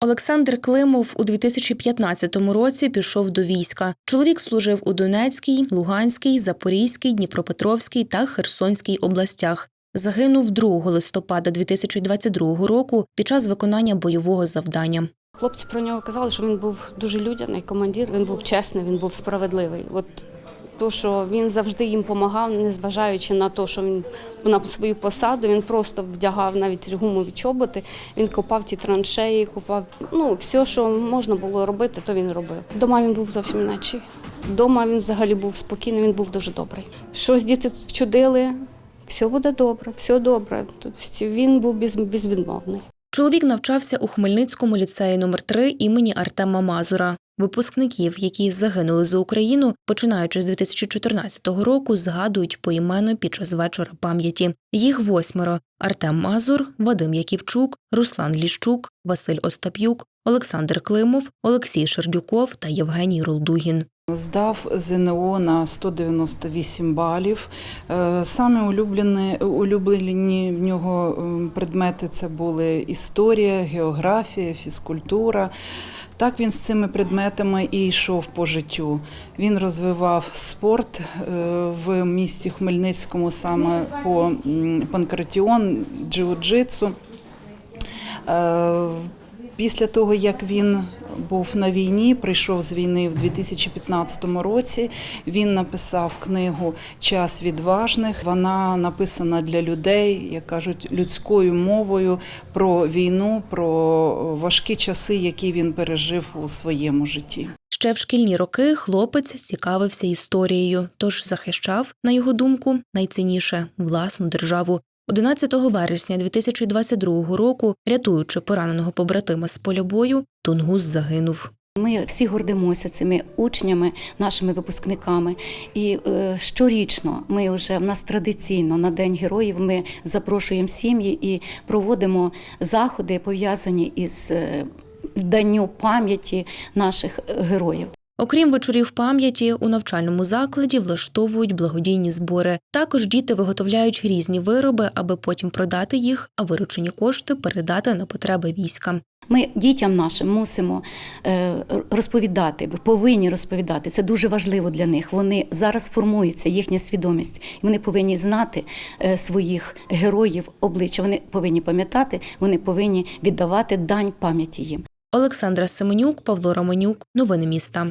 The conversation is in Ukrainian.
Олександр Климов у 2015 році пішов до війська. Чоловік служив у Донецькій, Луганській, Запорізькій, Дніпропетровській та Херсонській областях. Загинув 2 листопада 2022 року під час виконання бойового завдання. Хлопці про нього казали, що він був дуже людяний командир, він був чесний, він був справедливий. От то, що він завжди їм допомагав, незважаючи на те, що він на свою посаду, він просто вдягав навіть гумові чоботи, він копав ті траншеї, копав ну все, що можна було робити, то він робив. Дома він був зовсім інакший. Дома він взагалі був спокійний, він був дуже добрий. Щось діти вчудили, все буде добре, все добре. Тобто він був без, безвідмовний. Чоловік навчався у Хмельницькому ліцеї номер 3 імені Артема Мазура. Випускників, які загинули за Україну, починаючи з 2014 року, згадують поіменно під час вечора пам'яті. Їх восьмеро: Артем Мазур, Вадим Яківчук, Руслан Ліщук, Василь Остап'юк, Олександр Климов, Олексій Шердюков та Євгеній Рулдугін. Здав ЗНО на 198 балів. Е, Саме улюблені, улюблені в нього ем, предмети це були історія, географія, фізкультура. Так він з цими предметами і йшов по життю. Він розвивав спорт е, в місті Хмельницькому саме по панкратіон, джиу-джитсу. Е, Після того, як він був на війні, прийшов з війни в 2015 році. Він написав книгу Час відважних. Вона написана для людей, як кажуть, людською мовою про війну, про важкі часи, які він пережив у своєму житті. Ще в шкільні роки хлопець цікавився історією, тож захищав, на його думку, найцінніше власну державу. 11 вересня 2022 року, рятуючи пораненого побратима з поля бою, Тунгус загинув. Ми всі гордимося цими учнями, нашими випускниками. І е, щорічно ми вже в нас традиційно на День героїв ми запрошуємо сім'ї і проводимо заходи пов'язані із е, данню пам'яті наших е, героїв. Окрім вечорів пам'яті, у навчальному закладі влаштовують благодійні збори. Також діти виготовляють різні вироби, аби потім продати їх, а виручені кошти передати на потреби війська. Ми дітям нашим мусимо е, розповідати, повинні розповідати. Це дуже важливо для них. Вони зараз формуються, їхня свідомість. Вони повинні знати е, своїх героїв обличчя. Вони повинні пам'ятати, вони повинні віддавати дань пам'яті їм. Олександра Семенюк, Павло Романюк. Новини міста.